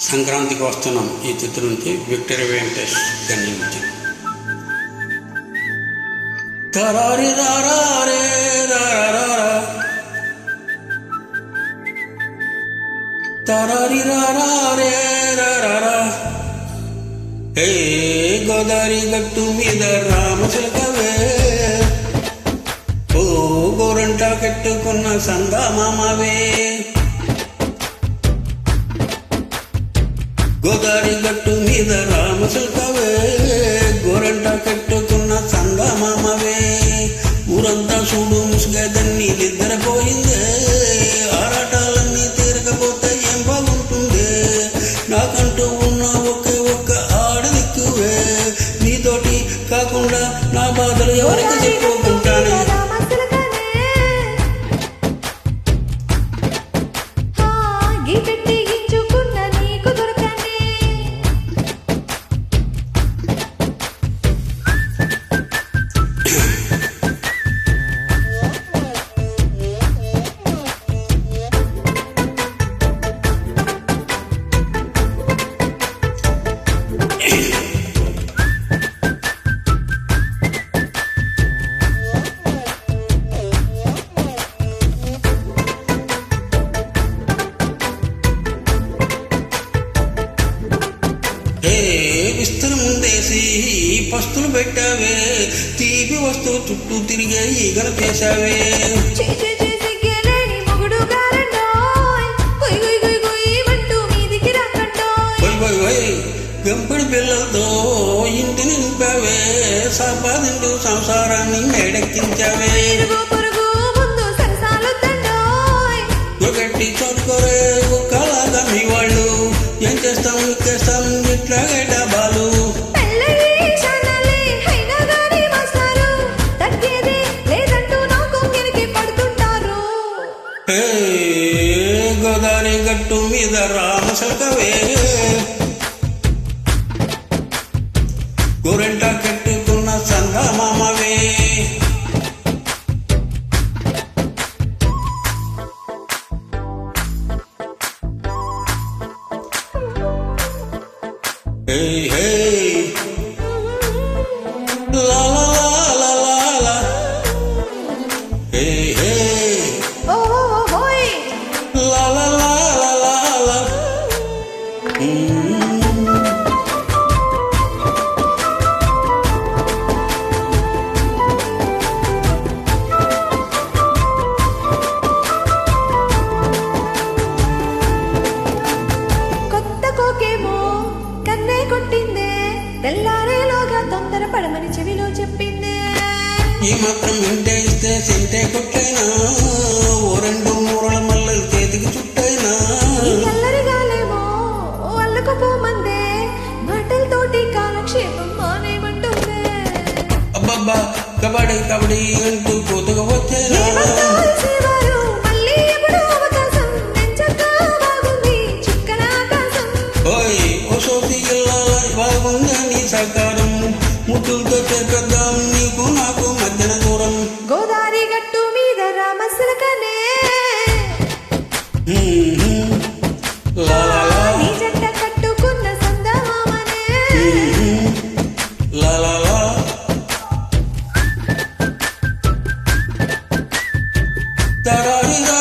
సంక్రాంతికి వస్తున్నాం ఈ చిత్రం నుంచి విక్టరీ వెంకటేష్ గన్ని నుంచి తరారి రారే తరారి రారే రారా ఏ గోదావరి గట్టు మీద రామచిలకవే ఓ గోరంట కట్టుకున్న సందా మామవే గోదావరి గట్టు మీద రామచిలకవే గోరంట కట్టుకున్న సందా మామవే ఊరంతా చూడు ముసుగదని నిద్రపోయిందే ఆరాటాలన్నీ తీరకపోతే ఏం బాగుంటుందే నాకంటూ ఉన్న ఒకే ఒక్క ఆడదిక్కువే నీతోటి కాకుండా నా బాధలు ఎవరికి ఏ విస్తరం ముందేసి పస్తులు పెట్టావే తీపి వస్తువు చుట్టూ తిరిగే ఈగలు చేశావే గంపడి పిల్లలతో ఇంటిని నింపావే సంపాదించు సంసారాన్ని మేడెక్కించావే. ఒకటి చదువుకోరే గోదావరి గట్టు మీద రామసలకవే గోరెంట కట్టుకున్న సంగా మామవే హే కోకేమో కన్నే కొట్టిందే. తెల్లారేలోగా తొందర పడమని చెవిలో చెప్పిందే. ఈ మాత్రం ఇంటే ఇస్తే సెంటే కొట్టైనా? ఓ రెండు మూరల మల్లలు చేతికి చుట్టైనా? అల్లరిగాలేమో అల్లుకుపోమందే. మాటలతోటి కాలక్షేపం మానేమంటుందే. అబ్బబ్బా కబడ్డీ కబడ్డీ అంటూ కోతగా వచ్చేనా? తోటి ఇల్లాలి బాగుందని సహకారం. ముద్దులతో చేద్దాం నీకు నాకు మధ్యన దూరం. గోదావరి గట్టు మీద రామసలకనే తరారిగా